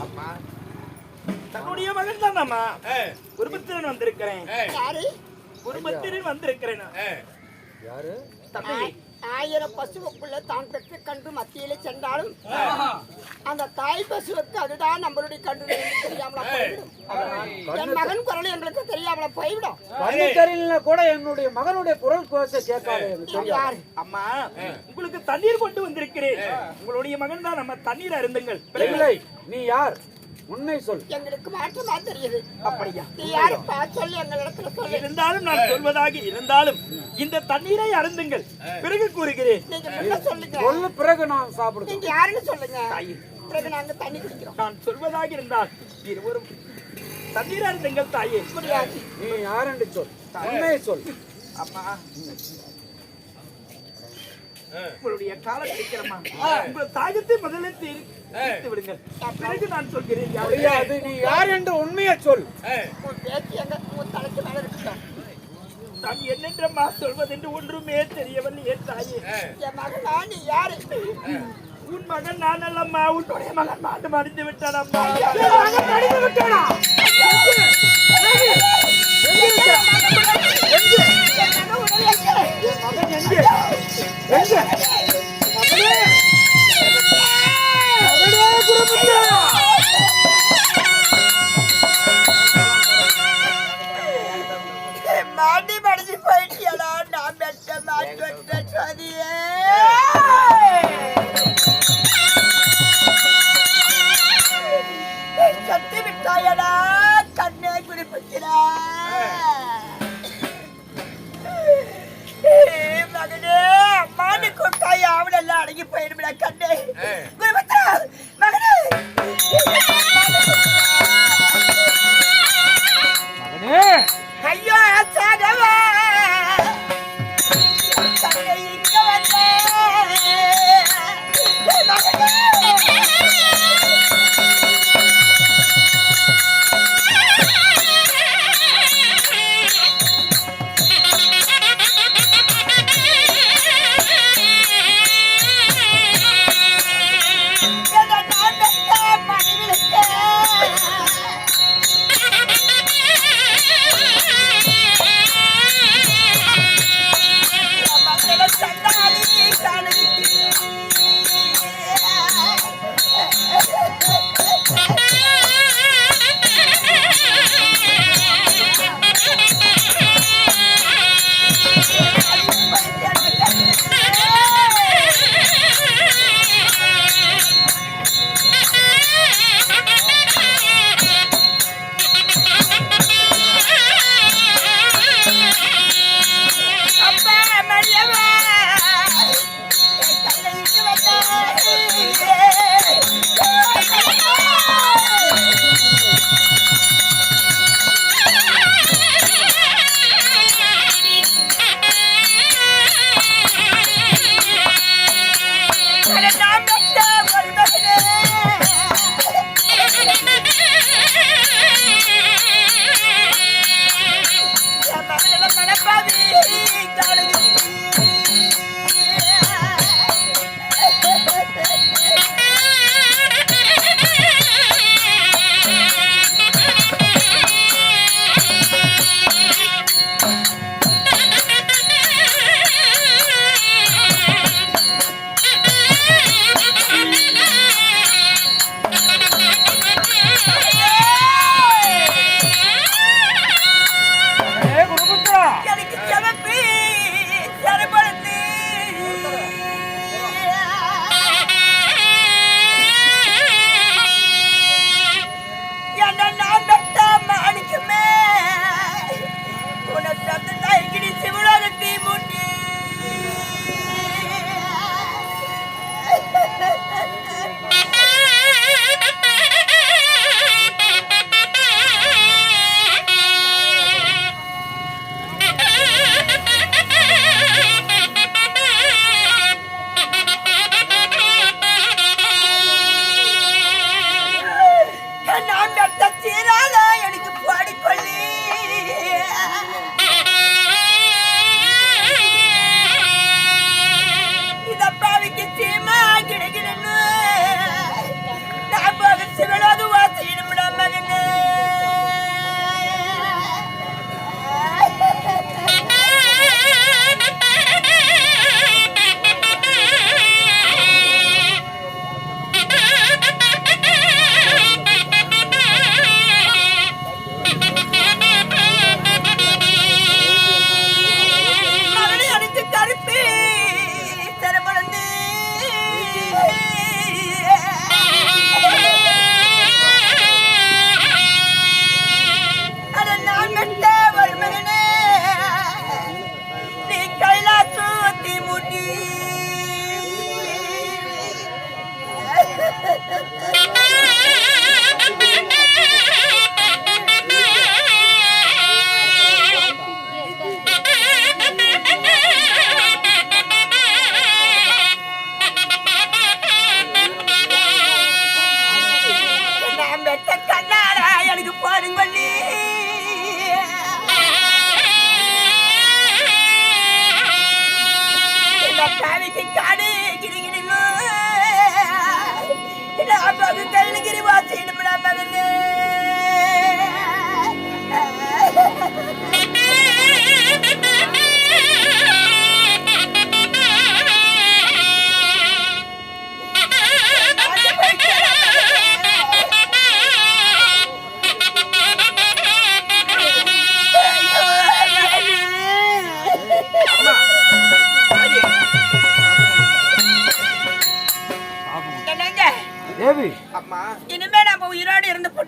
அம்மா. தன்னுடைய மகன் தான் அம்மா. ஏ, குடும்பத்தினன் வந்திருக்கிறேன். ஏ, குடும்பத்தினன் வந்திருக்கிறேன் யாரு தம்பி. ஆயிரம் பசுவுக்குள்ள தான் பெற்ற கன்று மத்தியிலே சென்றாலும் அந்த தாய் பசுவுக்கு அதுதான் நம்மளுடைய கன்று தெரியாமல போய்விடும். என் மகன் குரல் எங்களுக்கு தெரியாமல போய்விடும். கண்ணு தெரியலனா கூட என்னுடைய மகனுடைய குரல் கோச கேட்காது அம்மா உங்களுக்கு தண்ணீர் கொண்டு வந்திருக்கிறேன். உங்களுடைய மகன் தான் நம்ம தண்ணீர் அருந்துங்கள். நீ யார்? உண்மை சொல். எங்களுக்கு மாற்றமா தெரியுது. அப்படியா நீ யாருப்பா? சொல்லி எங்க இடத்துல சொல்லு. இருந்தாலும் நான் சொல்வதாக இருந்தாலும் இந்த தண்ணீரை அருந்துங்கள். பிறகு கூறுகிறேன். சொல்லுங்க. சொல்லு பிறகு நான் சாப்பிடுவேன் நீங்க யாருன்னு சொல்லுங்க. பிறகு நாங்க தண்ணி குடிக்கிறோம். நான் சொல்வதாக இருந்தால் இருவரும் தண்ணீர் அருந்துங்கள் தாயே. நீ யார் என்று சொல். உண்மையை சொல். அம்மா உங்களுடைய காலம் கிடைக்கிறம்மா உங்கள் தாகத்தை முதலில் தீர் தீர்த்து விடுங்கள். பிறகு நான் சொல்கிறேன் நீ யார் என்று உண்மையை சொல். பேச்சு எங்க உன் தலைக்கு மேல இருக்கட்டும் நான் என்னென்றம்மா சொல்வதென்று ஒன்றுமே தெரியவில்லையே தாயே. ஏ, என் மகனா நீ யாரு உன் மகன் நான் அல்லம்மா உன்னுடைய மகன் மாட்டு மடிந்து விட்டான் அம்மா மகன் நடித்து விட்டானா? மகன் எங்கே? எங்கே? மகனே அம்மானு கொட்டாய் ஆவலெல்லாம் அடங்கி போயிடுமிடா கண்ணே. குருபத்ரா மகனே.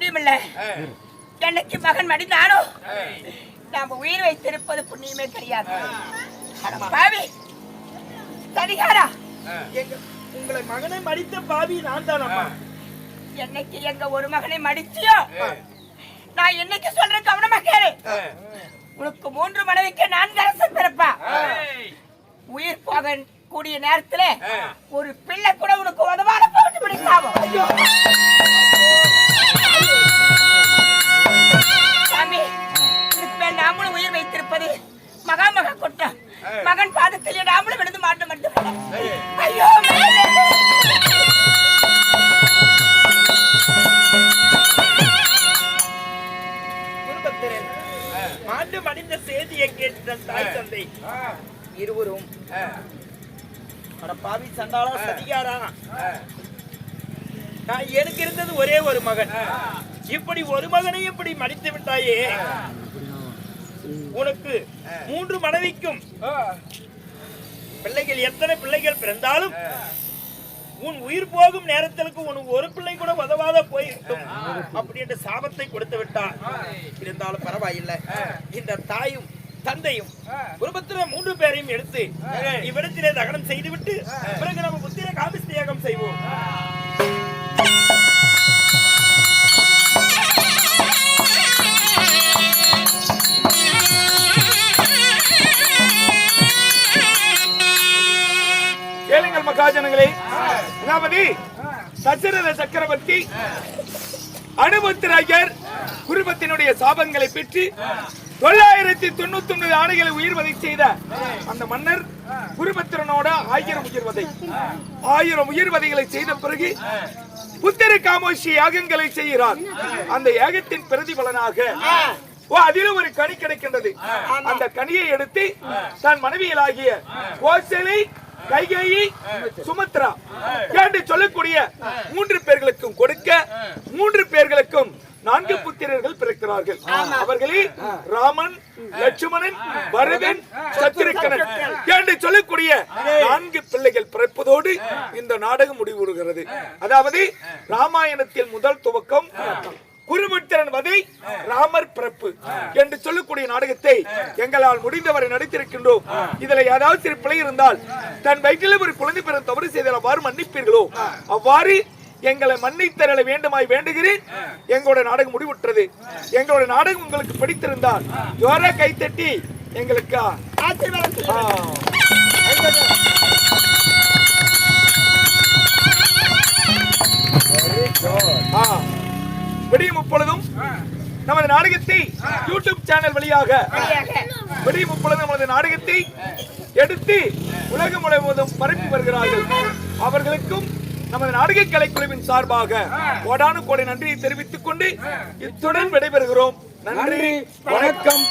புண்ணியம் இல்ல என்னைக்கு மகன் மடிந்தானோ? நாம உயிர் வைத்திருப்பது புண்ணியமே கிடையாது. பாவி! எங்க உங்களை மகனை மடித்த பாவி நான் தானம்மா என்னைக்கு எங்க ஒரு மகனை மடிச்சியோ? நான் என்னைக்கு சொல்றேன் கவனமா கேளு. உனக்கு மூன்று மனைவிக்கு நான்கு அரசன் பிறப்பா. உயிர் போக கூடிய நேரத்துல ஒரு பிள்ளை கூட உனக்கு உதவாத போட்டு பிடிக்காமோ கேட்ட தாய் தந்தை இருவரும். பாவி சண்டாளா சதிகாரா நான் எனக்கு இருந்தது ஒரே ஒரு மகன். இப்படி ஒரு மகனை இப்படி மடித்து விட்டாயே. உனக்கு மூன்று மனைவிக்கும் பிள்ளைகள் எத்தனை பிள்ளைகள் பிறந்தாலும் உன் உயிர் போகும் நேரத்திற்கு உனக்கு ஒரு பிள்ளை கூட உதவாத போயிருக்கும். அப்படி என்ற சாபத்தை கொடுத்து விட்டார் இருந்தாலும் பரவாயில்லை. இந்த தாயும் தந்தையும் குடும்பத்தில மூன்று பேரையும் எடுத்து இவ்விடத்திலே தகனம் செய்துவிட்டு பிறகு நம்ம புத்திர காமிஸ்தியாகம் செய்வோம். கேளுங்கள் மகாஜனங்களே. அதாவது சச்சரத சக்கரவர்த்தி அனுபத்திராயர் குடும்பத்தினுடைய சாபங்களை பெற்று தொள்ளாயிரத்தி தொண்ணூத்தி ஒன்பது ஆணைகளை உயிர்வதை செய்த அந்த மன்னர் குருபத்திரனோட ஆயிரம் உயிர்வதை ஆயிரம் உயிர்வதைகளை செய்த பிறகு புத்திர காமோஷி யாகங்களை செய்கிறார். அந்த யாகத்தின் பிரதிபலனாக ஓ அதிலும் ஒரு கனி கிடைக்கின்றது. அந்த கனியை எடுத்து தன் மனைவியலாகிய கோசலை கைகேயி சுமத்ரா என்று சொல்லக்கூடிய மூன்று பேர்களுக்கும் கொடுக்க மூன்று பேர்களுக்கும் நான்கு புத்திரர்கள் பிறக்கிறார்கள். அவர்களில் ராமன் லட்சுமணன் பரதன் சத்திருக்கனன் என்று சொல்லக்கூடிய நான்கு பிள்ளைகள் பிறப்பதோடு இந்த நாடகம் முடிவுறுகிறது. அதாவது ராமாயணத்தில் முதல் துவக்கம் குருமித்திரன் வதை ராமர் பிறப்பு. என்று சொல்லக்கூடிய நாடகத்தை எங்களால் முடிந்தவரை நடித்திருக்கின்றோம். இதுல ஏதாவது சிறு பிழை இருந்தால் தன் வயிற்றில் ஒரு குழந்தை பெற தவறு செய்தால் அவ்வாறு மன்னிப்பீர்களோ? அவ்வாறு எங்களை மன்னித்தரல வேண்டுமாய் வேண்டுகிறேன். எங்களோட நாடகம் முடிவுற்றது. எங்களோட நாடகம் உங்களுக்கு பிடித்திருந்தால் ஜோரா கைத்தட்டி எங்களுக்கு. விடியும் இப்பொழுதும் நமது நாடகத்தை யூடியூப் சேனல் வழியாக. விடியும் இப்பொழுது நமது நாடகத்தை எடுத்து உலகம் முழுவதும் பரப்பி வருகிறார்கள். அவர்களுக்கும் நமது நாடக கலைக்குழுவின் சார்பாக கோடானு கோடை நன்றியை தெரிவித்துக் கொண்டு இத்துடன் விடைபெறுகிறோம். நன்றி வணக்கம்.